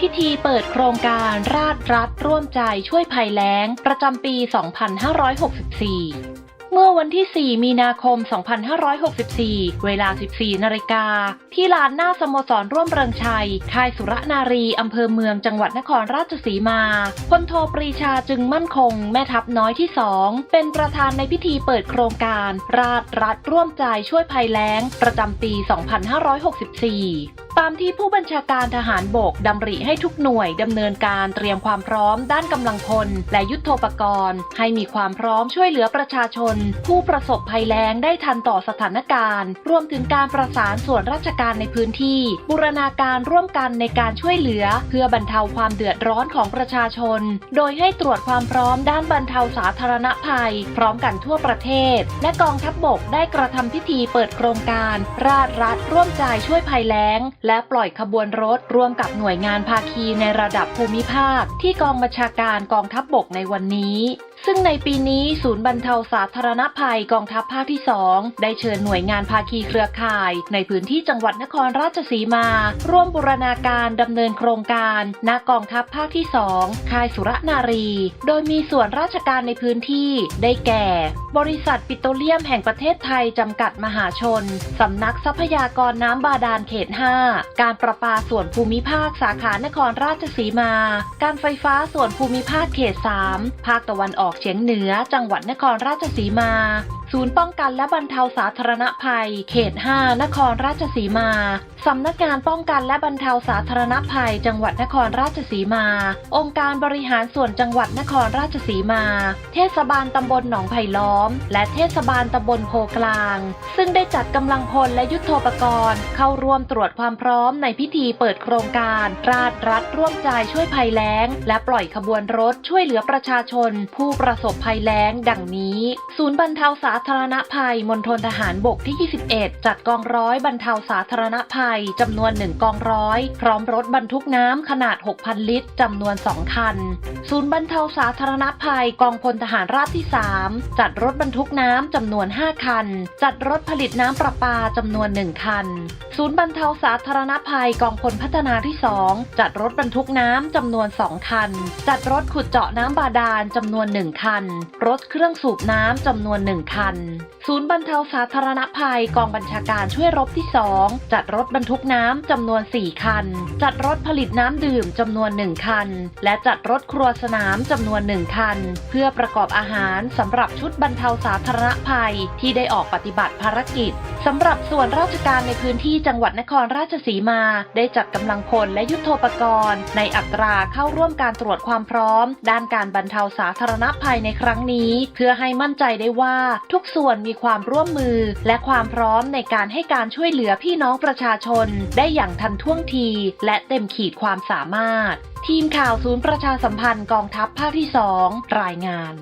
พิธีเปิดโครงการราชรัฐร่วมใจช่วยภัยแล้ง ประจำปี 2564เมื่อวันที่ 4 มีนาคม 2564 เวลา 14 นาฬิกา ที่ลานหน้าสโมสรร่วมเริงชัย ค่ายสุรนารี อำเภอเมือง จังหวัดนครราชสีมา พลโทปรีชาจึงมั่นคง แม่ทัพน้อยที่ 2 เป็นประธานในพิธีเปิดโครงการ ราชรัฐร่วมใจช่วยภัยแล้ง ประจำปี 2564 ตามที่ผู้บัญชาการทหารบกดำริให้ทุกหน่วยดำเนินการเตรียมความพร้อมด้านกำลังพล และยุทโธปกรณ์ ให้มีความพร้อมช่วยเหลือประชาชน ผู้ประสบภัยแล้งได้ทันต่อสถานการณ์ รวมถึงการประสานส่วนราชการในพื้นที่ บูรณาการร่วมกันในการช่วยเหลือ เพื่อบรรเทาความเดือดร้อนของประชาชน โดยให้ตรวจความพร้อมด้านบรรเทาสาธารณภัย พร้อมกันทั่วประเทศ และกองทัพบบกได้กระทำพิธีเปิดโครงการ ราชรัฐร่วมใจช่วยภัยแล้งและปล่อยขบวนรถร่วมกับหน่วยงานภาคีในระดับภูมิภาคที่กองบัญชาการกองทัพบบกในวันนี้ ซึ่งในปีนี้ศูนย์บรรเทาสาธารณภัยกองทัพภาคที่ 2 ได้เชิญหน่วยงานภาคีเครือข่าย ในพื้นที่จังหวัดนครราชสีมา ร่วมบูรณาการดำเนินโครงการณกองทัพภาคที่ 2 ค่ายสุรนารี โดยมีส่วนราชการในพื้นที่ได้แก่ บริษัทปิโตรเลียมแห่งประเทศไทยจำกัดมหาชนสำนักทรัพยากรน้ำบาดาลเขต 5 การประปาส่วนภูมิภาคสาขานครราชสีมา การไฟฟ้าส่วนภูมิภาคเขต 3 ภาคตะวันออกเฉียงเหนือ จังหวัดนครราชสีมา ศูนย์ป้องกันและบรรเทาสาธารณภัย เขต 5 นครราชสีมา สำนักงานป้องกันและบรรเทาสาธารณภัย จังหวัดนครราชสีมา องค์การบริหารส่วนจังหวัดนครราชสีมา เทศบาลตำบลหนองไผ่ล้อม และเทศบาลตำบลโพกลาง ซึ่งได้จัดกำลังพลและยุทโธปกรณ์ เข้าร่วมตรวจความพร้อมในพิธีเปิดโครงการ ราชรัฐร่วมใจช่วยภัยแล้ง และปล่อยขบวนรถช่วยเหลือประชาชน ผู้ประสบภัยแล้ง ดังนี้ ศูนย์บรรเทาสาธารณภัยมณฑลทหารบกที่ 21 จัดกองร้อยบรรเทาสาธารณภัยจำนวน1กองร้อย พร้อมรถบรรทุกน้ำขนาด 6,000 ลิตรจำนวน 2 คัน ศูนย์บรรเทาสาธารณภัยกองพลทหารราบที่ 3 จัดรถบรรทุกน้ำจำนวน 5 คัน จัดรถผลิตน้ำประปาจำนวน 1 คัน ศูนย์บรรเทาสาธารณภัยกองพลพัฒนาที่ 2 จัดรถบรรทุกน้ำจำนวน 2 คัน จัดรถขุดเจาะน้ำบาดาลจำนวน 1 คัน รถเครื่องสูบน้ำจำนวน 1 คันศูนย์บรรเทาสาธารณภัยกองบัญชาการช่วยรบที่ 2 จัดรถบรรทุกน้ำจำนวน 4 คัน จัดรถผลิตน้ำดื่มจำนวน 1 คัน และจัดรถครัวสนามจำนวน 1 คัน เพื่อประกอบอาหารสำหรับชุดบรรเทาสาธารณภัยที่ได้ออกปฏิบัติภารกิจสำหรับส่วนราชการในพื้นที่จังหวัดนครราชสีมา ได้จัดกำลังพลและยุทโธปกรณ์ ในอัตราเข้าร่วมการตรวจความพร้อม ด้านการบรรเทาสาธารณภัยในครั้งนี้ เพื่อให้มั่นใจได้ว่าทุกส่วนมีความร่วมมือ และความพร้อมในการให้การช่วยเหลือพี่น้องประชาชน ได้อย่างทันท่วงที และเต็มขีดความสามารถ ทีมข่าวศูนย์ประชาสัมพันธ์กองทัพภาคที่ 2 รายงาน